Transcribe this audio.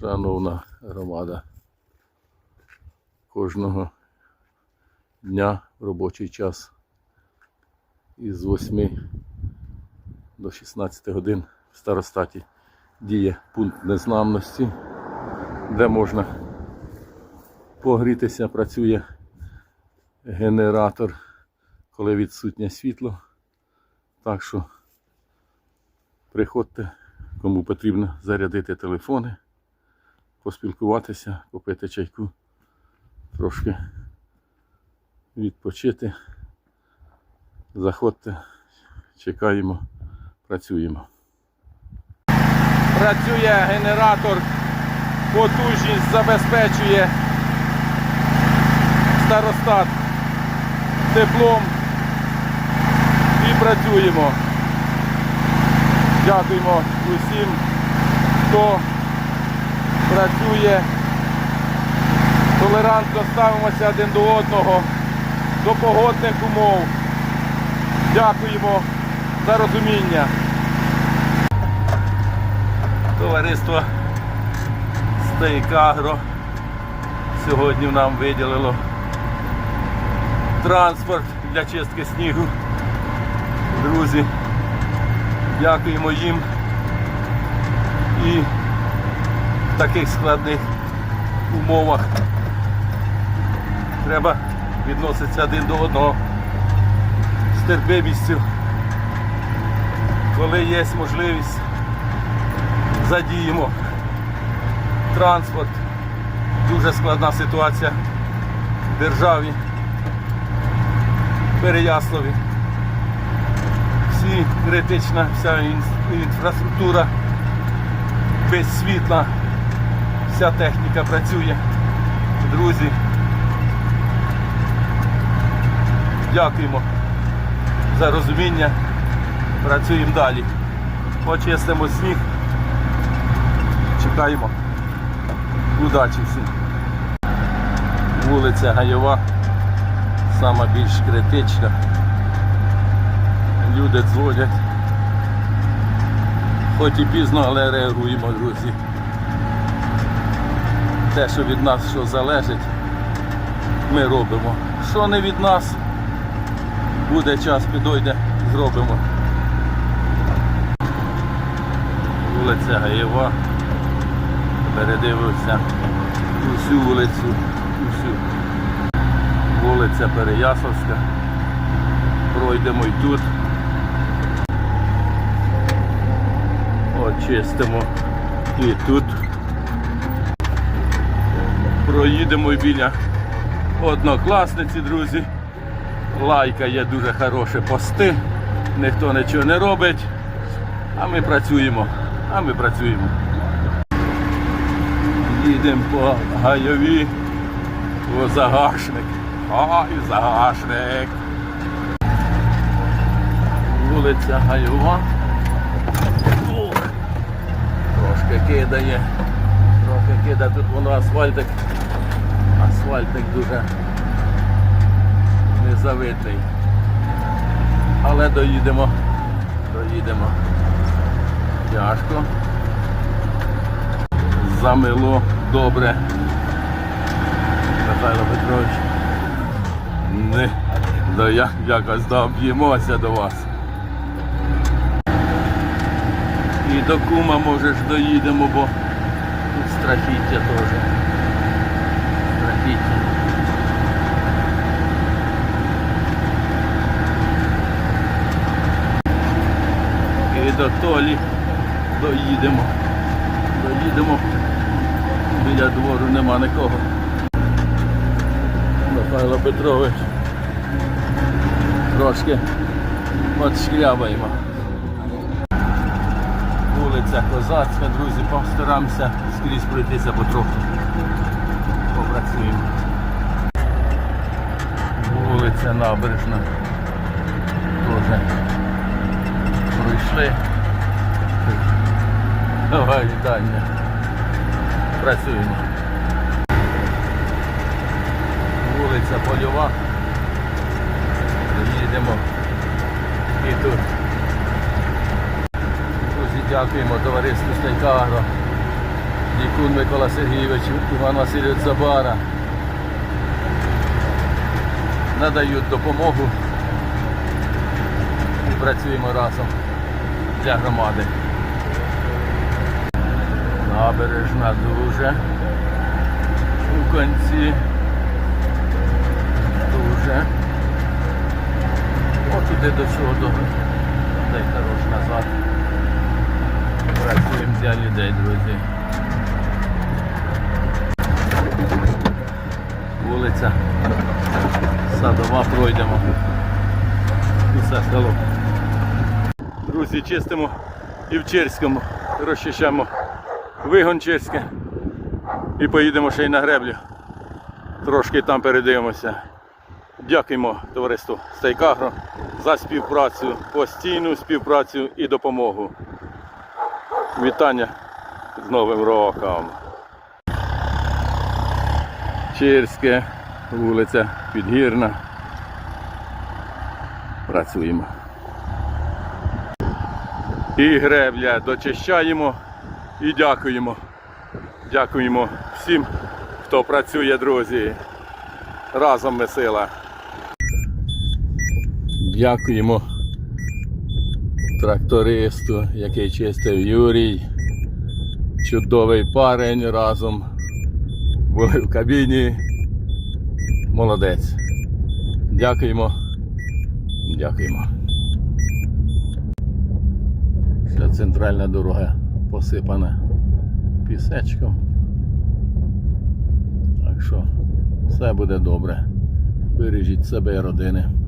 Шановна громада, кожного дня в робочий час із 8 до 16 годин в старостаті діє пункт незламності, де можна погрітися, працює генератор, коли відсутнє світло. Так що приходьте, кому потрібно зарядити телефони, поспілкуватися, попити чайку, трошки відпочити. Заходьте, чекаємо, працюємо. Працює генератор, потужність забезпечує старостат теплом і працюємо. Дякуємо усім, хто працює. Толерантно ставимося один до одного, до погодних умов. Дякуємо за розуміння. Товариство Стейкагро сьогодні нам виділило транспорт для чистки снігу. Друзі, дякуємо їм і таких складних умовах треба відноситися один до одного з терпимістю. Коли є можливість, задіємо транспорт. Дуже складна ситуація в державі. Переяславі. Всі критична, вся інфраструктура без світла, вся техніка працює. Друзі, дякуємо за розуміння. Працюємо далі. Почистимо сніг. Чекаємо. Удачі всім. Вулиця Гайова сама більш критична. Люди дзвонять. Хоч і пізно, але реагуємо, друзі. Те, що від нас що залежить, ми робимо. Що не від нас, буде час, підойде, зробимо. Вулиця Гаєва. Передивився усю вулицю, усю вулиця Переяславська. Пройдемо і тут. Очистимо і тут. Проїдемо біля однокласниці, друзі. Лайка є дуже хороше пости. Ніхто нічого не робить. А ми працюємо. А ми працюємо. Їдемо по гайові. О, загашник. Ай, загашник. Вулиця Гайова. Трошки кидає. Кидає, тут воно асфальтик. Асфальтик дуже незавидний. Але доїдемо. Доїдемо. Тяжко. Замило добре. Михайло Петрович. Не, да я якось доб'ємося до вас. І до кума може ж доїдемо, бо страхіття теж. Страхіття. І до Толі доїдемо. Доїдемо. Біля двору нема нікого. Михайло Петрович. Трошки подшкрябаємо. Вулиця Козацька, друзі, постараємося скрізь пройтися потроху. Попрацюємо. Вулиця Набережна. Теж пройшли. Давай, вітання. Працюємо. Вулиця Польова. Їдемо і тут. Дякуємо товариству Стейкагро. Дікун Микола Сергійович, Іван Васильович Забара надають допомогу і працюємо разом для громади. Набережна дуже у кінці. Дуже. От туди до цього до дай хорош назад. Працюємо для людей, друзі. Вулиця Садова пройдемо. Усе село. Друзі, чистимо і в Черському. Розчищаємо вигон Черське. І поїдемо ще й на греблю. Трошки там передивимося. Дякуємо товариству Стейкагро за співпрацю, постійну співпрацю і допомогу. Вітання з Новим роком. Черське, вулиця Підгірна. Працюємо. І гребля дочищаємо і дякуємо. Дякуємо всім, хто працює, друзі. Разом ми сила. Дякуємо трактористу, який чистив Юрій. Чудовий парень разом. Були в кабіні. Молодець. Дякуємо. Дякуємо. Вся центральна дорога посипана пісечком. Так що все буде добре. Бережіть себе і родини.